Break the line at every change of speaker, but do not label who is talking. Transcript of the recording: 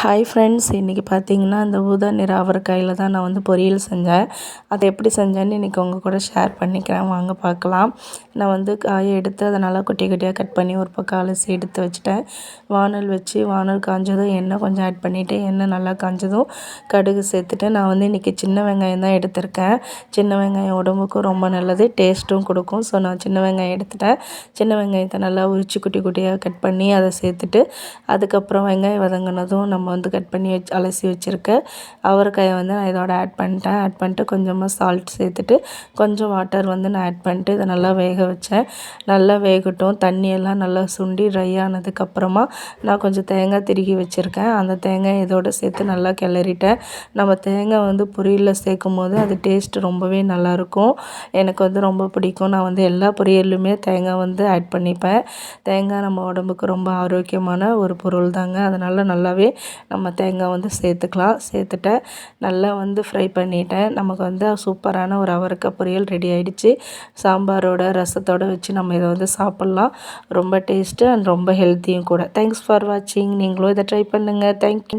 Hi friends இன்றைக்கி பார்த்தீங்கன்னா அந்த ஊதா நிற அவரைக்காயில் தான் நான் வந்து பொரியல் செஞ்சேன். அதை எப்படி செஞ்சேன்னு இன்றைக்கி உங்கள் கூட ஷேர் பண்ணிக்கிறேன். வாங்க பார்க்கலாம். நான் வந்து காயை எடுத்து அதை நல்லா குட்டி குட்டியாக கட் பண்ணி ஒரு பக்கம் அலசி எடுத்து வச்சுட்டேன். வானல் வச்சு வானல் காஞ்சதும் எண்ணெய் கொஞ்சம் ஆட் பண்ணிவிட்டு எண்ணெய் நல்லா காஞ்சதும் கடுகு சேர்த்துட்டு நான் வந்து இன்றைக்கி சின்ன வெங்காயம் தான் எடுத்திருக்கேன். சின்ன வெங்காயம் உடம்புக்கும் ரொம்ப நல்லது டேஸ்ட்டும் கொடுக்கும். ஸோ நான் சின்ன வெங்காயம் எடுத்துட்டேன். சின்ன வெங்காயத்தை நல்லா உரித்து குட்டி குட்டியாக கட் பண்ணி அதை சேர்த்துட்டு அதுக்கப்புறம் வெங்காயம் வதங்கினதும் நம்ம வந்து கட் பண்ணி வச்சு அலசி வச்சுருக்க. அவரைக்காயை வந்து நான் இதோட ஆட் பண்ணிட்டேன். ஆட் பண்ணிட்டு கொஞ்சமாக சால்ட் சேர்த்துட்டு கொஞ்சம் வாட்டர் வந்து நான் ஆட் பண்ணிட்டு இதை நல்லா வேக வச்சேன். நல்லா வேகட்டும். தண்ணியெல்லாம் நல்லா சுண்டி ட்ரை ஆனதுக்கப்புறமா நான் கொஞ்சம் தேங்காய் திருகி வச்சுருக்கேன். அந்த தேங்காய் இதோடு சேர்த்து நல்லா கிளறிட்டேன். நம்ம தேங்காய் வந்து பொரியலில் சேர்க்கும் போது அது டேஸ்ட் ரொம்பவே நல்லாயிருக்கும். எனக்கு வந்து ரொம்ப பிடிக்கும். நான் வந்து எல்லா பொரியலுமே தேங்காய் வந்து ஆட் பண்ணிப்பேன். தேங்காய் நம்ம உடம்புக்கு ரொம்ப ஆரோக்கியமான ஒரு பொருள் தாங்க அதனால் நல்லாவே நம்ம தேங்காய் வந்து சேர்த்துக்கலாம். சேர்த்துட்டேன் நல்லா வந்து ஃப்ரை பண்ணிவிட்டேன் நமக்கு வந்து சூப்பரான ஒரு அவரக்காய் பொரியல் ரெடி ஆகிடுச்சு சாம்பாரோட ரசத்தோடு வச்சு நம்ம இதை வந்து சாப்பிட்லாம். ரொம்ப டேஸ்ட்டு அண்ட் ரொம்ப ஹெல்த்தியும் கூட. தேங்க்ஸ் ஃபார் வாட்சிங் நீங்களும் இதை ட்ரை பண்ணுங்கள் தேங்க்யூ